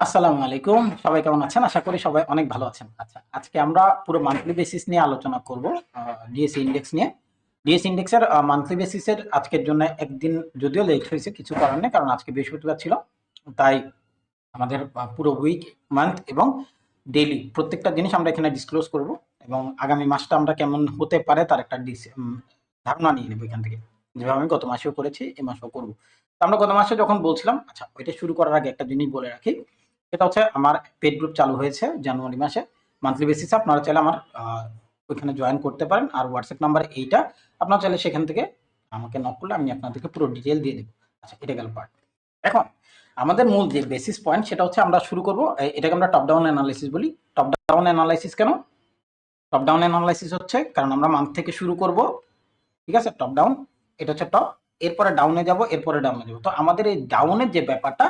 আসসালামু আলাইকুম। সবাই কেমন আছেন? আশা করি সবাই অনেক ভালো আছেন। আচ্ছা আজকে আমরা পুরো মান্থলি বেসিস নিয়ে আলোচনা করব ডিএসসি ইন্ডেক্স নিয়ে। ডিএসসি ইন্ডেক্সের মান্থলি বেসিসের আজকের জন্য একদিন যদিও লেট হয়েছে, কিছু কারণে কারণ আজকে বৃহস্পতিবার ছিল। তাই আমাদের পুরো উইক মান্থ এবং ডেইলি প্রত্যেকটা জিনিস আমরা এখানে ডিসক্লোজ করব এবং আগামী মাসটা আমরা কেমন হতে পারে তার একটা ধারণা নিয়ে নেব এখান থেকে। যেভাবে আমি গত মাসেও করেছি, এ মাসেও করব। আমরা গত মাসে যখন বলছিলাম আচ্ছা ওইটা শুরু করার আগে একটা জিনিস বলে রাখি। সেটা হচ্ছে আমার পেড গ্রুপ চালু হয়েছে জানুয়ারি মাসে। মান্থলি বেসিসে আপনারা চাইলে আমার ওইখানে জয়েন করতে পারেন। আর হোয়াটসঅ্যাপ নাম্বার এইটা আপনারা চাইলে সেখান থেকে আমাকে নক করলে আমি আপনাদেরকে পুরো ডিটেল দিয়ে দেবো। আচ্ছা এটা গেল পার্ট এখন আমাদের মূল যে বেসিস পয়েন্ট সেটা হচ্ছে আমরা শুরু করব এটাকে আমরা টপ ডাউন অ্যানালাইসিস বলি। টপ ডাউন অ্যানালাইসিস কেন? টপ ডাউন অ্যানালাইসিস হচ্ছে, কারণ আমরা মান্থ থেকে শুরু করব, ঠিক আছে? টপ ডাউন এটা হচ্ছে টপ এরপরে ডাউনে যাব, এরপরে ডাউনে যাব। তো আমাদের এই ডাউনের যে ব্যাপারটা,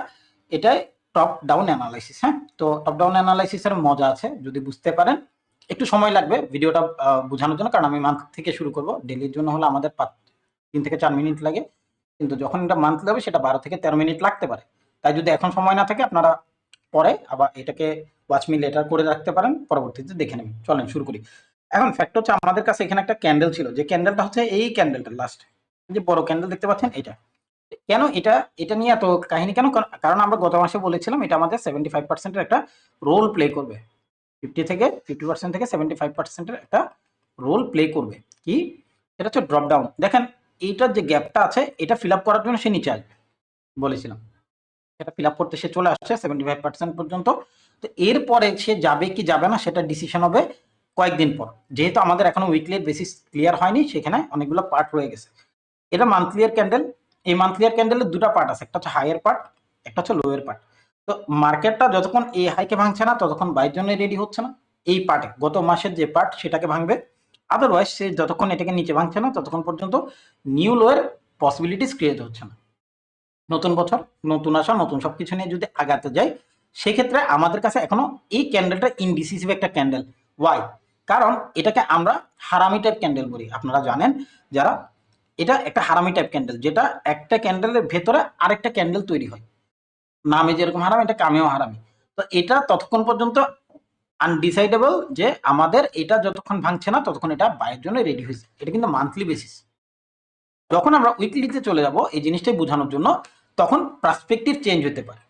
এটাই টপ ডাউন অ্যানালাইসিস হ্যাঁ? তো টপ ডাউন অ্যানালাইসিসের মজা আছে, যদি বুঝতে পারেন। একটু সময় লাগবে ভিডিওটা বোঝানোর জন্য, কারণ আমি মান্থ থেকে শুরু করব। ডেলির জন্য হলে আমাদের তিন থেকে চার মিনিট লাগে। কিন্তু যখন এটা মান্থ হবে সেটা বারো থেকে তেরো মিনিট লাগতে পারে। তাই যদি এখন সময় না থাকে, আপনারা পরে আবার এটাকে ওয়াচ মি লেটার করে রাখতে পারেন। পরবর্তীতে দেখে নেবেন। চলেন, শুরু করি। এখন ফ্যাক্ট হচ্ছে, আমাদের কাছে এখানে একটা ক্যান্ডেল ছিল। যে ক্যান্ডেলটা হচ্ছে এই ক্যান্ডেলটা লাস্ট যে বড় ক্যান্ডেল দেখতে পাচ্ছেন এটা কেন এটা এটা নিয়ে এত কাহিনী কেন? কারণ- আমরা গত মাসে বলেছিলাম এটা আমাদের সেভেন্টি ফাইভ পার্সেন্টের একটা রোল প্লে করবে। ফিফটি থেকে ফিফটি পার্সেন্ট থেকে সেভেন্টি ফাইভ পার্সেন্টের একটা রোল প্লে করবে। কি? এটা হচ্ছে ড্রপ ডাউন দেখেন, এইটার যে গ্যাপটা আছে, এটা ফিল আপ করার জন্য সে নিচে আসবে, বলেছিলাম। এটা ফিল আপ করতে সে চলে আসছে সেভেন্টি ফাইভ পার্সেন্ট পর্যন্ত। তো এরপরে সে যাবে কি যাবে না, সেটা ডিসিশন হবে কয়েকদিন পর। যেহেতু আমাদের এখনও উইকলি বেসিস ক্লিয়ার হয়নি, সেখানে অনেকগুলো পার্ট রয়ে গেছে। এটা মান্থলি এর ক্যান্ডেল এই মান্থলি এর ক্যান্ডেলের দুটো পার্ট আছে, একটা হচ্ছে হাইয়ের পার্ট একটা হচ্ছে লোয়ের পার্ট তো মার্কেটটা যতক্ষণ এই হাইকে ভাঙছে না, ততক্ষণ বাইর জন্য রেডি হচ্ছে না। এই পার্টে গত মাসের যে পার্ট সেটাকে ভাঙবে। আদারওয়াইজ সে যতক্ষণ এটাকে নিচে ভাঙছে না, ততক্ষণ পর্যন্ত নিউ লোয়ের পসিবিলিটিস ক্রিয়েট হচ্ছে না। নতুন বছর, নতুন আশা, নতুন সবকিছু নিয়ে যদি আগাতে যাই, সেক্ষেত্রে আমাদের কাছে এখনও এই ক্যান্ডেলটা ইনডিসিসিভ একটা ক্যান্ডেল ওয়াই কারণ এটাকে আমরা হারামি টাইপ ক্যান্ডেল বলি। আপনারা জানেন, যারা এটা একটা হারামি টাইপ ক্যান্ডেল যেটা একটা ক্যান্ডেলের ভেতরে আরেকটা ক্যান্ডেল তৈরি হয়। নামে যেরকম হারাম, এটা কামেও হারামি। তো এটা ততক্ষণ পর্যন্ত আনডিসাইডেবল যে আমাদের এটা যতক্ষণ ভাঙছে না, ততক্ষণ এটা বাইয়ের জন্য রেডি হয়েছে। এটা কিন্তু মান্থলি বেসিস যখন আমরা উইকলিতে চলে যাব, এই জিনিসটাই বোঝানোর জন্য, তখন পার্সপেক্টিভ চেঞ্জ হতে পারে।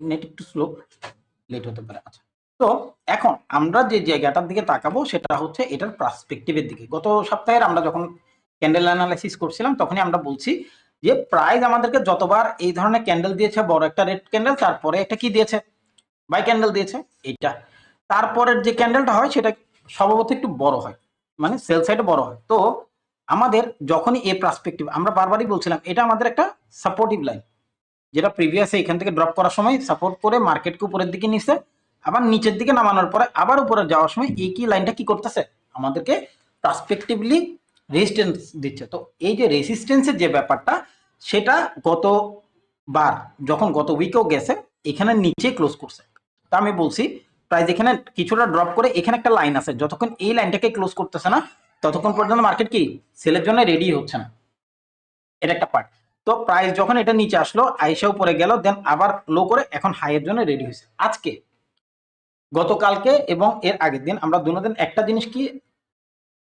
নেট একটু স্লো লেট হতে পারে। আচ্ছা তো এখন আমরা যে জায়গাটার দিকে তাকাবো, সেটা হচ্ছে এটার পার্সপেক্টিভের দিকে। গত সপ্তাহের আমরা যখন ক্যান্ডেল অ্যানালাইসিস করছিলাম, তখনই আমরা বলছি যে প্রাইস আমাদেরকে যতবার এই ধরনের ক্যান্ডেল দিয়েছে, বড় একটা রেড ক্যান্ডেল তারপরে একটা কি দিয়েছে? বাই ক্যান্ডেল দিয়েছে, এইটা। তারপরের যে ক্যান্ডেলটা হয়, সেটা স্বভাবত একটু বড় হয় মানে সেল সাইডে বড় হয়। তো আমাদের যখনই এ পার্সপেক্টিভ আমরা বারবারই বলছিলাম, এটা আমাদের একটা সাপোর্টিভ লাইন যেটা প্রিভিয়াস এখান থেকে ড্রপ করার সময় সাপোর্ট করে মার্কেটকে উপরের দিকে নিছে, আবার নিচের দিকে নামানোর পরে আবার উপরে যাওয়ার সময় এই কি লাইনটা কি করতেছে? আমাদেরকে পার্সপেক্টিভলি রেজিস্ট্যান্স দিচ্ছে। তো এই যে রেজিস্ট্যান্সের যে ব্যাপারটা, সেটা গত বার, যখন গত উইকেও গেছে, এখানে নিচে ক্লোজ করছে। তা আমি বলছি প্রাইস এখানে কিছুটা ড্রপ করে এখানে একটা লাইন আছে। যতক্ষণ এই লাইনটাকে ক্লোজ করতেছে না, ততক্ষণ পর্যন্ত মার্কেট কি? সেলের জন্য রেডি হচ্ছে না। এটা একটা পার্ট তো প্রাইস যখন এটা নিচে আসলো, আইসা উপরে গেল দেন আবার লো করে এখন হাইয়ের জন্য রেডি হয়েছে। আজকে, গতকালকে এবং এর আগের দিন আমরা দুদিন একটা জিনিস কি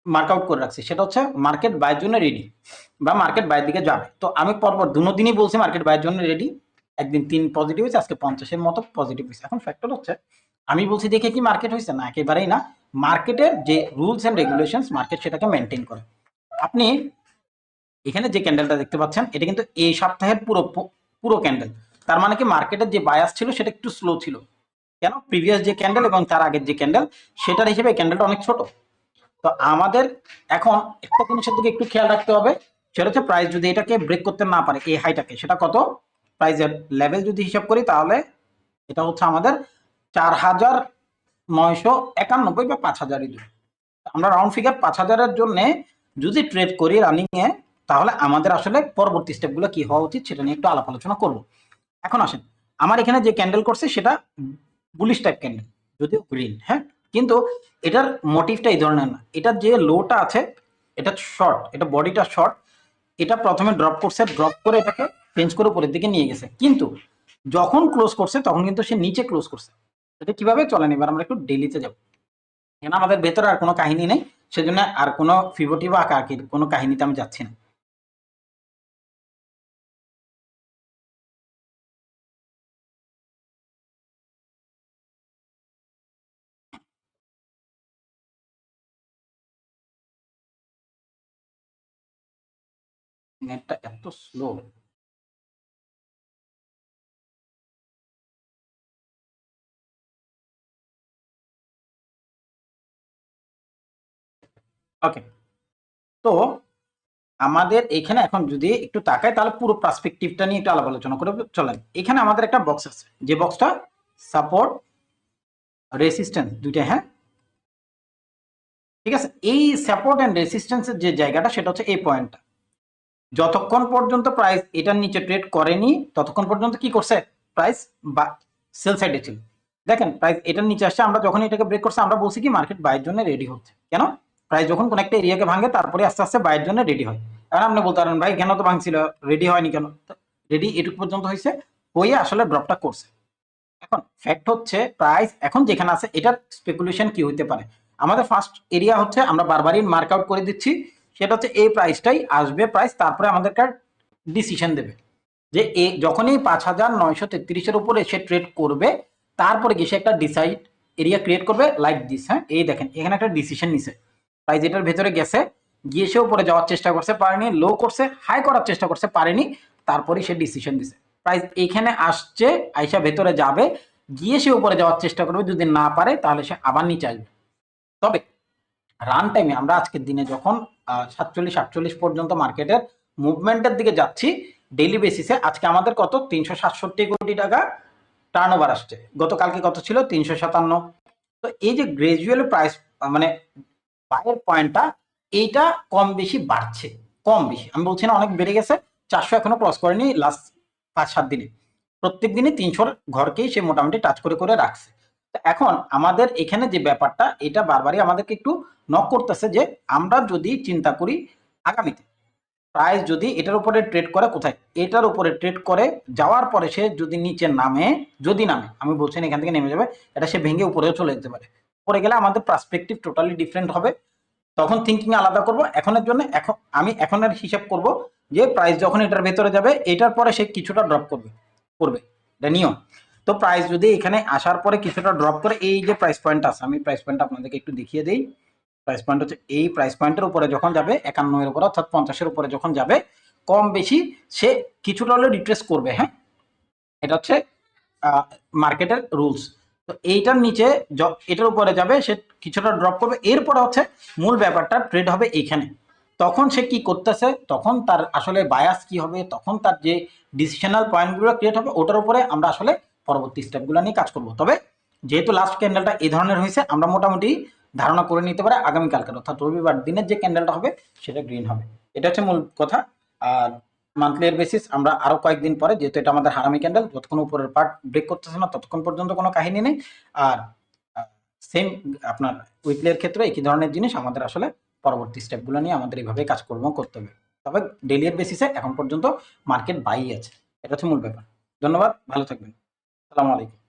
মার্ক আউট করে রাখছি। সেটা হচ্ছে মার্কেট বাইয়ের জন্য রেডি বা মার্কেট বাইরের দিকে যাবে। তো আমি পরপর দুনো দিনই বলছি মার্কেট বাইয়ের জন্য রেডি একদিন তিন পজিটিভ হয়েছে, আজকে পঞ্চাশের মতো পজিটিভ হয়েছে। এখন ফ্যাক্টর হচ্ছে, আমি বলছি দেখে কি মার্কেট হয়েছে। না, একেবারেই না। মার্কেটের যে রুলস অ্যান্ড রেগুলেশনস মার্কেট সেটাকে মেনটেন করে। আপনি এখানে যে ক্যান্ডেলটা দেখতে পাচ্ছেন, এটা কিন্তু এই সপ্তাহের পুরো পুরো ক্যান্ডেল তার মানে কি মার্কেটের যে বায়াস ছিল, সেটা একটু স্লো ছিল। কেন? প্রিভিয়াস যে ক্যান্ডেল এবং তার আগের যে ক্যান্ডেল সেটার হিসেবে ক্যান্ডেলটা অনেক ছোট। তো আমাদের এখন একটা জিনিসের দিকে একটু খেয়াল রাখতে হবে। সেটা হচ্ছে প্রাইস যদি এটাকে ব্রেক করতে না পারে, এই হাইটাকে সেটা কত? প্রাইসের লেভেল যদি হিসাব করি তাহলে এটা হচ্ছে আমাদের চার হাজার নয়শো একানব্বই বা পাঁচ হাজারই দূর। আমরা রাউন্ড ফিগার পাঁচ হাজারের জন্য যদি ট্রেড করি রানিংয়ে তাহলে আমাদের আসলে পরবর্তী স্টেপগুলো কি হওয়া উচিত সেটা নিয়ে একটু আলাপ আলোচনা করব। এখন আসেন, আমার এখানে যে ক্যান্ডেল করছে সেটা বুলিশ টাইপ ক্যান্ডেল যদিও গ্রিন হ্যাঁ? কিন্তু এটার মোটিভটা এই ধরনের না। এটার যে লোটা আছে, এটা শর্ট এটা বডিটা শর্ট এটা প্রথমে ড্রপ করছে ড্রপ করে এটাকে চেঞ্জ করে উপরের দিকে নিয়ে গেছে। কিন্তু যখন ক্লোজ করছে, তখন কিন্তু সে নিচে ক্লোজ করছে। এটা কীভাবে চলেন এবার আমরা একটু ডেলিতে যাব। এখানে আমাদের ভেতরে আর কোনো কাহিনী নেই, সেজন্য আর কোনো ফিবোটি বা আঁকাআঁকির কোনো কাহিনীতে আমি যাচ্ছি না। নেটটা এত স্লো ওকে তো আমাদের এখানে এখন যদি একটু তাকাই, তাহলে পুরো পার্সপেক্টিভটা নিয়ে একটু আলাপ আলোচনা করে চলেন। এখানে আমাদের একটা বক্স আছে। যে বক্সটা সাপোর্ট রেসিস্ট্যান্স দুইটা হ্যাঁ? ঠিক আছে? এই সাপোর্ট অ্যান্ড রেসিস্ট্যান্সের যে জায়গাটা, সেটা হচ্ছে এই পয়েন্টটা যতক্ষণ পর্যন্ত প্রাইস এটার নিচে ট্রেড করেনি, ততক্ষণ পর্যন্ত কি করছে? প্রাইস বা সেল সাইডে ছিল। দেখেন প্রাইস এটার নিচে আসছে, আমরা যখন এটাকে ব্রেক করছে, আমরা বলছি কি মার্কেট বাইয়ের জন্য রেডি হচ্ছে। কেন? প্রাইস যখন কোন একটা এরিয়াকে ভাঙে, তারপরে আস্তে আস্তে বাইয়ের জন্য রেডি হয়। এখন আপনি বলতে পারেন, ভাই, কেন তো ভাঙছিল? রেডি হয়নি কেন? রেডি এটুকু পর্যন্ত হয়েছে, হয়ে আসলে ড্রপটা করছে। এখন ফ্যাক্ট হচ্ছে প্রাইস এখন যেখানে আছে, এটার স্পেকুলেশন কি হইতে পারে? আমাদের ফার্স্ট এরিয়া হচ্ছে, আমরা বারবারই মার্ক আউট করে দিচ্ছি। সেটা হচ্ছে এই প্রাইসটাই আসবে প্রাইস তারপরে আমাদেরকে ডিসিশন দেবে। যে এ যখনই পাঁচ হাজার নয়শো তেত্রিশের উপরে সে ট্রেড করবে, তারপরে গিয়ে সে একটা ডিসাইড এরিয়া ক্রিয়েট করবে লাইক দিস হ্যাঁ? এই দেখেন, এখানে একটা ডিসিশন নিছে। প্রাইস এটার ভেতরে গেছে, গিয়ে সে উপরে যাওয়ার চেষ্টা করছে, পারেনি লো করছে হাই করার চেষ্টা করছে, পারেনি তারপরে সে ডিসিশন দিছে প্রাইস এখানে আসছে, আইসা ভেতরে যাবে, গিয়ে সে উপরে যাওয়ার চেষ্টা করবে, যদি না পারে, তাহলে সে আবার নিচে আসবে। তবে রান টাইমে আমরা আজকের দিনে যখন সাতচল্লিশ, আটচল্লিশ পর্যন্ত মার্কেটের মুভমেন্টের দিকে যাচ্ছি ডেইলি বেসিসে আজকে আমাদের কত? তিনশো সাতষট্টি কোটি টাকা টার্ন ওভার আসছে। গতকালকে কত ছিল? তিনশো সাতান্ন। তো এই যে গ্রাজুয়াল প্রাইস মানে বাইয়ের পয়েন্টটা এইটা কম বেশি বাড়ছে। কম বেশি। আমি বলছি না অনেক বেড়ে গেছে। চারশো এখনও ক্রস করেনি লাস্ট পাঁচ, সাত দিনে। প্রত্যেক দিনই তিনশোর ঘরকেই সে মোটামুটি টাচ করে করে রাখছে। এখন আমাদের এখানে যে ব্যাপারটা, এটা বারবারই আমাদেরকে একটু নক করতেছে যে আমরা যদি চিন্তা করি আগামীতে প্রাইস যদি এটার উপরে ট্রেড করে কোথায়? এটার উপরে ট্রেড করে যাওয়ার পরে সে যদি নিচে নামে, যদি নামে, আমি বলছি এখান থেকে নেমে যাবে, এটা সে ভেঙে উপরেও চলে যেতে পারে। পরে গেলে আমাদের পার্সপেক্টিভ টোটালি ডিফারেন্ট হবে। তখন থিঙ্কিং আলাদা করব। এখনের জন্য এখন আমি এখনের হিসাব করব যে প্রাইস যখন এটার ভেতরে যাবে, এটার পরে সে কিছুটা ড্রপ করবে করবে। এটা নিয়ম। তো প্রাইস যদি এখানে আসার পরে কিছুটা ড্রপ করে, এই যে প্রাইস পয়েন্ট আছে, আমি প্রাইস পয়েন্ট আপনাদেরকে একটু দেখিয়ে দিই। প্রাইস পয়েন্ট হচ্ছে, এই প্রাইস পয়েন্টের উপরে যখন যাবে একান্নের উপরে, অর্থাৎ পঞ্চাশের উপরে যখন যাবে, কম বেশি সে কিছুটা হলেও রিট্রেস করবে হ্যাঁ? এটা হচ্ছে মার্কেটের রুলস তো এইটার নিচে এটার উপরে যাবে, সে কিছুটা ড্রপ করবে। এরপরে হচ্ছে, মূল ব্যাপারটা ট্রেড হবে এইখানে তখন সে কি করতেছে? তখন তার আসলে বায়াস কি হবে? তখন তার যে ডিসিশনাল পয়েন্টগুলো ক্রিয়েট হবে, ওটার উপরে আমরা আসলে পরবর্তী স্টেপগুলো নিয়ে কাজ করব। তবে যেহেতু লাস্ট ক্যান্ডেলটা এই ধরনের হয়েছে, আমরা মোটামুটি ধারণা করে নিতে পারে আগামীকালকের, অর্থাৎ রবিবার দিনের যে ক্যান্ডেলটা হবে সেটা গ্রিন হবে। এটা হচ্ছে মূল কথা। আর মান্থলি এর বেসিস আমরা আরও কয়েকদিন পরে, যেহেতু এটা আমাদের হারামি ক্যান্ডেল যতক্ষণ উপরের পার্ট ব্রেক করতেছে না, ততক্ষণ পর্যন্ত কোনো কাহিনী নেই। আর সেম আপনার উইকলির ক্ষেত্রে একই ধরনের জিনিস আমাদের আসলে পরবর্তী স্টেপগুলো নিয়ে আমাদের এইভাবে কাজকর্ম করতে হবে। তবে ডেলি এর বেসিসে এখন পর্যন্ত মার্কেট বাই আছে। এটা হচ্ছে মূল ব্যাপার। ধন্যবাদ। ভালো থাকবেন। আসসালামু আলাইকুম।